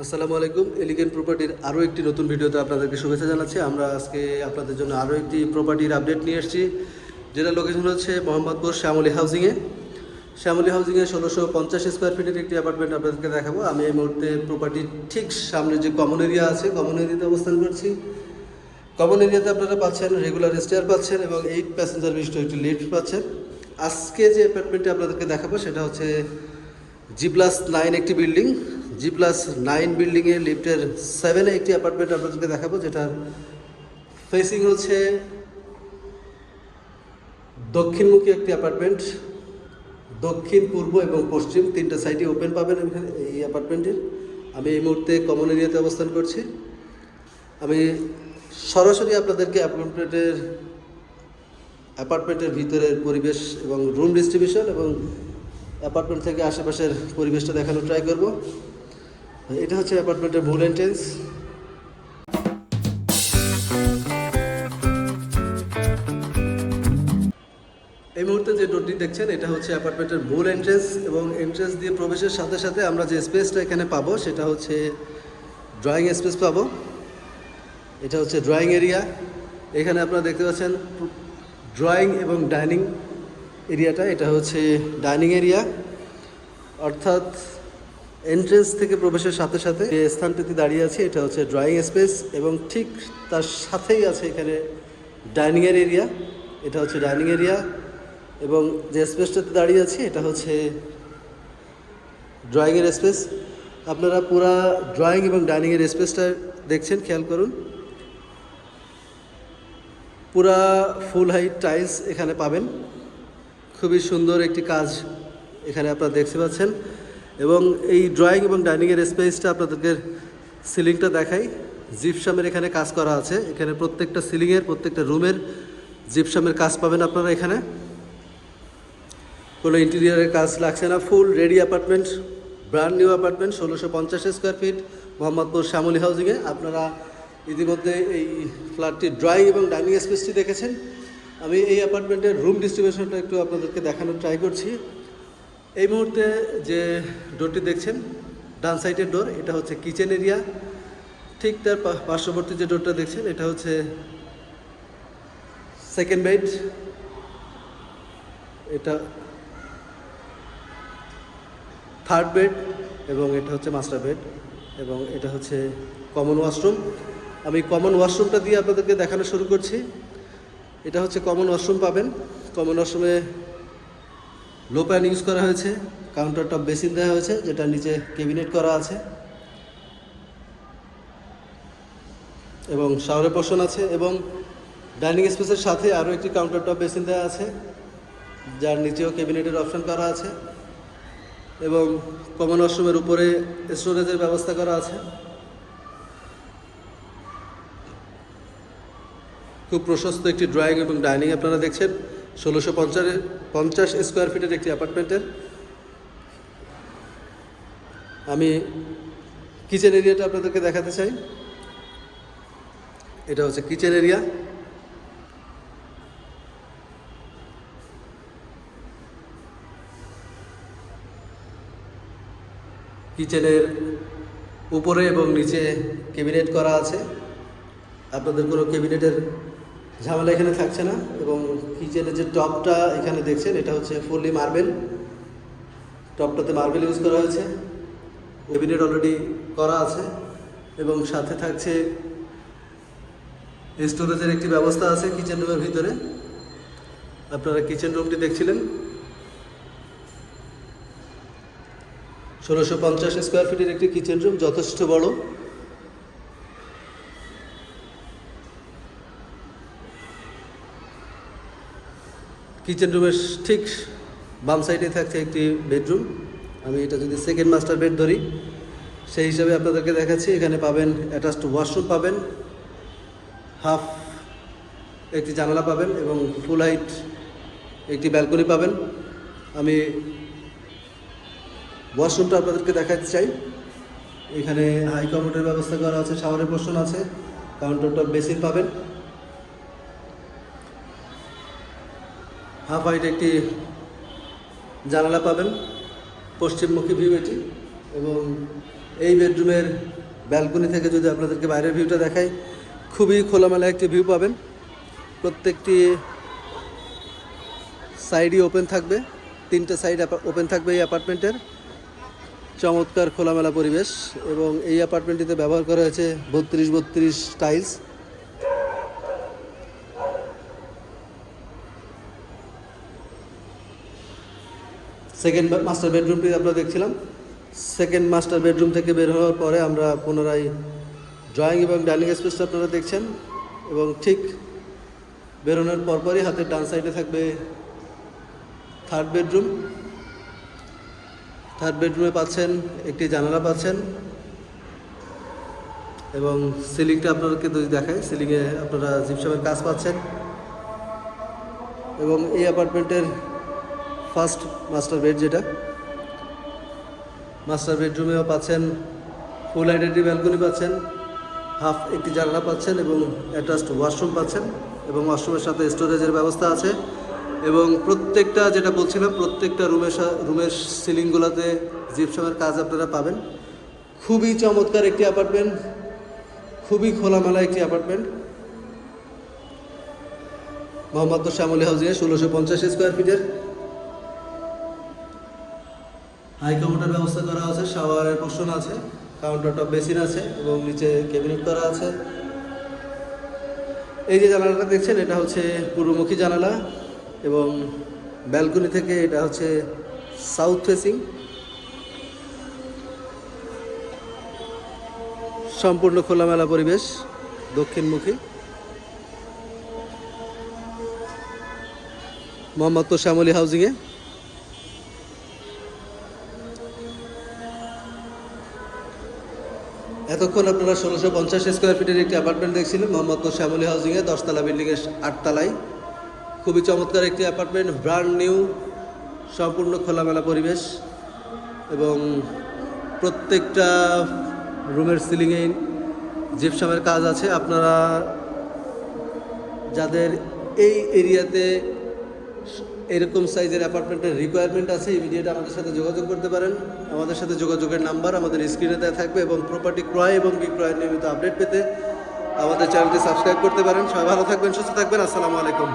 আসসালামু আলাইকুম এলিগেন্ট প্রপার্টির আরও একটি নতুন ভিডিওতে আপনাদেরকে শুভেচ্ছা জানাচ্ছি। আমরা আজকে আপনাদের জন্য আরও একটি প্রপার্টির আপডেট নিয়ে এসেছি। যেটা লোকেশন হচ্ছে মোহাম্মদপুর শ্যামলী হাউজিংয়ে শ্যামলী হাউজিংয়ে ষোলোশো পঞ্চাশ স্কোয়ার ফিটের একটি অ্যাপার্টমেন্ট আপনাদেরকে দেখাবো। আমি এই মুহূর্তে প্রপার্টির ঠিক সামনে যে কমন এরিয়া আছে কমন এরিয়াতে অবস্থান করছি। কমন এরিয়াতে আপনারা পাচ্ছেন রেগুলার স্টেয়ার পাচ্ছেন এবং এইট প্যাসেঞ্জার বিশিষ্ট একটি লিফট পাচ্ছেন। আজকে যে অ্যাপার্টমেন্টটি আপনাদেরকে দেখাবো, সেটা হচ্ছে জি প্লাস নাইন একটি বিল্ডিং জি প্লাস নাইন বিল্ডিংয়ে লিফটের সেভেনে একটি অ্যাপার্টমেন্ট আপনাদেরকে দেখাবো, যেটার ফেসিং হচ্ছে দক্ষিণমুখী একটি অ্যাপার্টমেন্ট দক্ষিণ, পূর্ব এবং পশ্চিম, তিনটা সাইডে ওপেন পাবেন এখানে এই অ্যাপার্টমেন্টের আমি এই মুহূর্তে কমন এরিয়াতে অবস্থান করছি। আমি সরাসরি আপনাদেরকে অ্যাপার্টমেন্টের অ্যাপার্টমেন্টের ভিতরের পরিবেশ এবং রুম ডিস্ট্রিবিউশন এবং অ্যাপার্টমেন্ট থেকে আশেপাশের পরিবেশটা দেখানোর ট্রাই করব। এটা হচ্ছে অ্যাপার্টমেন্টের মূল এন্ট্রেন্স। এই মুহূর্তে যে ডোরটি দেখছেন, এটা হচ্ছে অ্যাপার্টমেন্টের মূল এন্ট্রেন্স এবং এন্ট্রেন্স দিয়ে প্রবেশের সাথে সাথে আমরা যে স্পেসটা এখানে পাবো, সেটা হচ্ছে ড্রয়িং স্পেস পাবো। এটা হচ্ছে ড্রয়িং এরিয়া এখানে আপনারা দেখতে পাচ্ছেন ড্রয়িং এবং ডাইনিং এরিয়াটা এটা হচ্ছে ডাইনিং এরিয়া অর্থাৎ এন্ট্রেন্স থেকে প্রবেশের সাথে সাথে যে স্থানটিতে দাঁড়িয়ে আছে, এটা হচ্ছে ড্রয়িং স্পেস এবং ঠিক তার সাথেই আছে এখানে ডাইনিংয়ের এরিয়া এটা হচ্ছে ডাইনিং এরিয়া এবং যে স্পেসটাতে দাঁড়িয়ে আছে, এটা হচ্ছে ড্রয়িংয়ের স্পেস আপনারা পুরা ড্রয়িং এবং ডাইনিংয়ের স্পেসটা দেখছেন, খেয়াল করুন। পুরা ফুল হাইট টাইলস এখানে পাবেন। খুবই সুন্দর একটি কাজ এখানে আপনারা দেখতে পাচ্ছেন। এবং এই ড্রয়িং এবং ডাইনিংয়ের স্পেসটা আপনাদেরকে সিলিংটা দেখাই। জিপসামের এখানে কাজ করা আছে। এখানে প্রত্যেকটা সিলিংয়ের প্রত্যেকটা রুমের জিপসামের কাজ পাবেন আপনারা এখানে। কোনো ইন্টেরিয়ারের কাজ লাগছে না। Full ready apartment brand new apartment ষোলোশো পঞ্চাশ স্কোয়ার ফিট মোহাম্মদপুর শ্যামলী হাউজিংয়ে আপনারা ইতিমধ্যে এই ফ্ল্যাটটির ড্রয়িং এবং ডাইনিং স্পেসটি দেখেছেন। আমি এই অ্যাপার্টমেন্টের রুম ডিস্ট্রিবিউশনটা একটু আপনাদেরকে দেখানোর ট্রাই করছি। এই মুহূর্তে যে ডোরটি দেখছেন, ডান সাইডের ডোর, এটা হচ্ছে কিচেন এরিয়া। ঠিক তার পার্শ্ববর্তী যে ডোরটা দেখছেন, এটা হচ্ছে সেকেন্ড বেড। এটা থার্ড বেড এবং এটা হচ্ছে মাস্টার বেড এবং এটা হচ্ছে কমন ওয়াশরুম। আমি কমন ওয়াশরুমটা দিয়ে আপনাদেরকে দেখানো শুরু করছি। এটা হচ্ছে কমন ওয়াশরুম পাবেন। কমন ওয়াশরুমে লো প্যান ইউজ করা হয়েছে কাউন্টার টপ বেসিন দেওয়া হয়েছে যেটা নিচে ক্যাবিনেট করা আছে। এবং শাওয়ারের পোর্শন আছে এবং ডাইনিং স্পেসের সাথে আরও একটি কাউন্টার টপ বেসিন দেওয়া আছে, যার নিচেও ক্যাবিনেটের অপশন করা আছে। এবং কমন ওয়াশরুমের উপরে স্টোরেজের ব্যবস্থা করা আছে। খুব প্রশস্ত একটি ড্রয়িং এবং ডাইনিং আপনারা দেখছেন। ষোলোশো পঞ্চাশের পঞ্চাশ স্কোয়ার ফিটের একটি অ্যাপার্টমেন্টের। আমি কিচেন এরিয়াটা আপনাদেরকে দেখাতে চাই। এটা হচ্ছে কিচেন এরিয়া। কিচেনের উপরে এবং নিচে ক্যাবিনেট করা আছে। আপনাদের কোনো ক্যাবিনেটের ঝামেলা এখানে থাকছে না এবং কিচেনের যে টপটা এখানে দেখছেন, এটা হচ্ছে ফুললি মার্বেল টপটাতে মার্বেল ইউজ করা হয়েছে। ক্যাবিনেট অলরেডি করা আছে এবং সাথে থাকছে স্টোরেজের একটি ব্যবস্থা আছে কিচেন রুমের ভিতরে। আপনারা কিচেন রুমটি দেখছিলেন। ষোলোশো পঞ্চাশ স্কোয়ার ফিটের একটি কিচেন রুম যথেষ্ট বড়। কিচেন রুমের ঠিক বাম সাইডে থাকছে একটি বেডরুম আমি এটা যদি সেকেন্ড মাস্টার বেড ধরি, সেই হিসাবে আপনাদেরকে দেখাচ্ছি। এখানে পাবেন অ্যাটাচড ওয়াশরুম পাবেন হাফ একটি জানালা পাবেন এবং ফুল হাইট একটি ব্যালকনি পাবেন। আমি ওয়াশরুমটা আপনাদেরকে দেখাতে চাই। এখানে হাই কমোডের ব্যবস্থা করা আছে শাওয়ারের পোর্শন আছে কাউন্টার টপ বেসিন পাবেন। হাফ হাইট একটি জানালা পাবেন, পশ্চিমমুখী ভিউ এটি, এবং এই বেডরুমের ব্যালকনি থেকে যদি আপনাদেরকে বাইরের ভিউটা দেখাই, খুবই খোলামেলা একটি ভিউ পাবেন। প্রত্যেকটি সাইডই ওপেন থাকবে, তিনটে সাইড ওপেন থাকবে এই অ্যাপার্টমেন্টের চমৎকার খোলামেলা পরিবেশ, এবং এই অ্যাপার্টমেন্টটিতে ব্যবহার করা হয়েছে বত্রিশ বত্রিশ টাইলস সেকেন্ড মাস্টার বেডরুমটি আমরা দেখছিলাম। সেকেন্ড মাস্টার বেডরুম থেকে বের হওয়ার পরে আমরা পুনরায় ড্রয়িং এবং ডাইনিং স্পেসটা আপনারা দেখছেন এবং ঠিক বেরোনোর পরপরই হাতের ডান সাইডে থাকবে থার্ড বেডরুম থার্ড বেডরুমে পাচ্ছেন, একটি জানালা পাচ্ছেন এবং সিলিংটা আপনাদেরকে যদি দেখায় সিলিংয়ে আপনারা জিপসামের কাজ পাচ্ছেন এবং এই অ্যাপার্টমেন্টের ফার্স্ট মাস্টার বেড যেটা। মাস্টার বেডরুমেও পাচ্ছেন ফুল আইডেন্টি ব্যালকনি পাচ্ছেন হাফ একটি জানলা পাচ্ছেন এবং অ্যাটাচড ওয়াশরুম পাচ্ছেন এবং ওয়াশরুমের সাথে স্টোরেজের ব্যবস্থা আছে এবং প্রত্যেকটা যেটা বলছিলাম, প্রত্যেকটা রুমের রুমের সিলিংগুলোতে জিপসামের কাজ আপনারা পাবেন। খুবই চমৎকার একটি অ্যাপার্টমেন্ট খুবই খোলামেলা একটি অ্যাপার্টমেন্ট মোহাম্মদ শ্যামলী হাউজিংয়ে, ষোলোশো পঞ্চাশ স্কোয়ার ফিটের হাই কাউন্টার ব্যবস্থা করা আছে শাওয়ারের পোর্শন আছে কাউন্টার টপ বেসিন আছে এবং নিচে ক্যাবিনেট করা আছে। এই যে জানালাটা দেখছেন, এটা হচ্ছে পূর্বমুখী জানালা এবং ব্যালকনি থেকে এটা হচ্ছে সাউথ ফেসিং সম্পূর্ণ খোলামেলা পরিবেশ দক্ষিণমুখী। মোহাম্মদপুর শ্যামলী হাউজিংয়ে এতক্ষণ আপনারা ষোলোশো পঞ্চাশ স্কোয়ার ফিটের একটি অ্যাপার্টমেন্ট দেখছিলেন মোহাম্মদপুর শ্যামলী হাউজিংয়ে দশতলা বিল্ডিংয়ের আটতলায়। খুবই চমৎকার একটি অ্যাপার্টমেন্ট ব্র্যান্ড নিউ সম্পূর্ণ খোলামেলা পরিবেশ এবং প্রত্যেকটা রুমের সিলিংয়ে জিপসামের কাজ আছে। আপনারা যাদের এই এরিয়াতে এরকম সাইজের অ্যাপার্টমেন্টের রিকোয়ারমেন্ট আছে ইমিডিয়েট আমাদের সাথে যোগাযোগ করতে পারেন। আমাদের সাথে যোগাযোগের নাম্বার আমাদের স্ক্রিনে দেওয়া থাকবে এবং প্রপার্টি ক্রয় এবং বিক্রয়ের নিয়মিত আপডেট পেতে আমাদের চ্যানেলটি সাবস্ক্রাইব করতে পারেন। সবাই ভালো থাকবেন, সুস্থ থাকবেন। আসসালামু আলাইকুম।